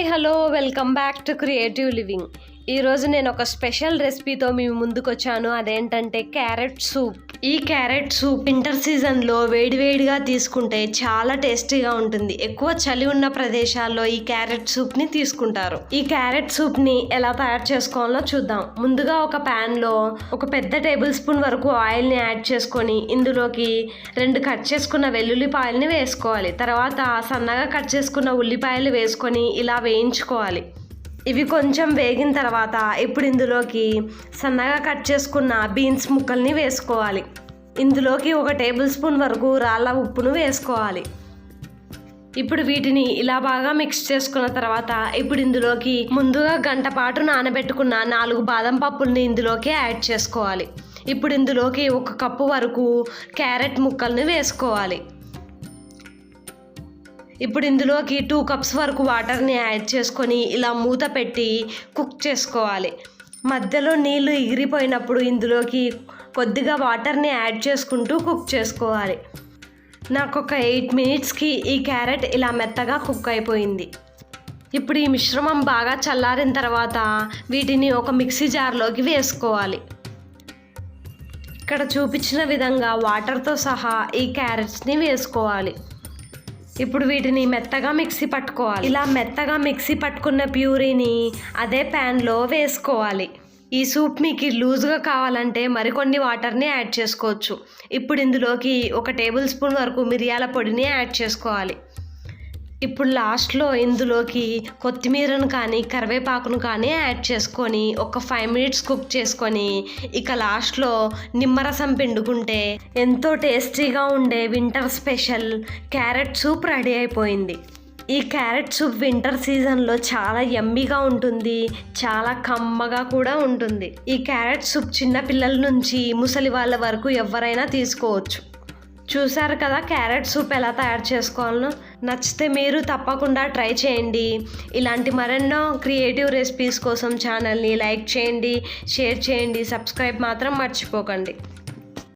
Hi hello welcome back to creative living ఈరోజు నేను ఒక స్పెషల్ రెసిపీతో మీ ముందుకు వచ్చాను అదేంటంటే క్యారెట్ సూప్. ఈ క్యారెట్ సూప్ వింటర్ సీజన్లో వేడివేడిగా తీసుకుంటే చాలా టేస్టీగా ఉంటుంది. ఎక్కువ చలి ఉన్న ప్రదేశాల్లో ఈ క్యారెట్ సూప్ని తీసుకుంటారు. ఈ క్యారెట్ సూప్ని ఎలా తయారు చేసుకోవాలో చూద్దాం. ముందుగా ఒక ప్యాన్లో ఒక పెద్ద టేబుల్ స్పూన్ వరకు ఆయిల్ని యాడ్ చేసుకొని ఇందులోకి రెండు కట్ చేసుకున్న వెల్లుల్లిపాయల్ని వేసుకోవాలి. తర్వాత సన్నగా కట్ చేసుకున్న ఉల్లిపాయలు వేసుకొని ఇలా వేయించుకోవాలి. ఇవి కొంచెం వేగిన తర్వాత ఇప్పుడు ఇందులోకి సన్నగా కట్ చేసుకున్న బీన్స్ ముక్కల్ని వేసుకోవాలి. ఇందులోకి ఒక టేబుల్ స్పూన్ వరకు రాళ్ళ ఉప్పును వేసుకోవాలి. ఇప్పుడు వీటిని ఇలా బాగా మిక్స్ చేసుకున్న తర్వాత ఇప్పుడు ఇందులోకి ముందుగా గంట పాటు నానబెట్టుకున్న నాలుగు బాదం పప్పుల్ని ఇందులోకి యాడ్ చేసుకోవాలి. ఇప్పుడు ఇందులోకి ఒక కప్పు వరకు క్యారెట్ ముక్కల్ని వేసుకోవాలి. ఇప్పుడు ఇందులోకి టూ కప్స్ వరకు వాటర్ని యాడ్ చేసుకొని ఇలా మూత పెట్టి కుక్ చేసుకోవాలి. మధ్యలో నీళ్ళు ఎగిరిపోయినప్పుడు ఇందులోకి కొద్దిగా వాటర్ని యాడ్ చేసుకుంటూ కుక్ చేసుకోవాలి. నాకు ఒక ఎయిట్ మినిట్స్కి ఈ క్యారెట్ ఇలా మెత్తగా కుక్ అయిపోయింది. ఇప్పుడు ఈ మిశ్రమం బాగా చల్లారిన తర్వాత వీటిని ఒక మిక్సీ జార్లోకి వేసుకోవాలి. ఇక్కడ చూపించిన విధంగా వాటర్తో సహా ఈ క్యారెట్స్ని వేసుకోవాలి. ఇప్పుడు వీటిని మెత్తగా మిక్సీ పట్టుకోవాలి. ఇలా మెత్తగా మిక్సీ పట్టుకున్న ప్యూరీని అదే ప్యాన్లో వేసుకోవాలి. ఈ సూప్ మీకు లూజ్గా కావాలంటే మరికొన్ని వాటర్ని యాడ్ చేసుకోవచ్చు. ఇప్పుడు ఇందులోకి ఒక టేబుల్ స్పూన్ వరకు మిరియాల పొడిని యాడ్ చేసుకోవాలి. ఇప్పుడు లాస్ట్లో ఇందులోకి కొత్తిమీరను కానీ కరివేపాకును కానీ యాడ్ చేసుకొని ఒక ఫైవ్ మినిట్స్ కుక్ చేసుకొని ఇక లాస్ట్లో నిమ్మరసం పిండుకుంటే ఎంతో టేస్టీగా ఉండే winter special carrot soup ready అయిపోయింది. ఈ క్యారెట్ సూప్ వింటర్ సీజన్లో చాలా ఎమ్మీగా ఉంటుంది చాలా కమ్మగా కూడా ఉంటుంది. ఈ క్యారెట్ సూప్ చిన్న పిల్లల నుంచి ముసలి వాళ్ళ వరకు ఎవరైనా తీసుకోవచ్చు. చూసారు కదా క్యారెట్ సూప్ ఎలా తయారు చేసుకోవాలనో నచ్చితే మీరు తప్పకుండా ట్రై చేయండి. ఇలాంటి మరెన్నో క్రియేటివ్ రెసిపీస్ కోసం ఛానల్ని లైక్ చేయండి షేర్ చేయండి సబ్స్క్రైబ్ మాత్రం మర్చిపోకండి.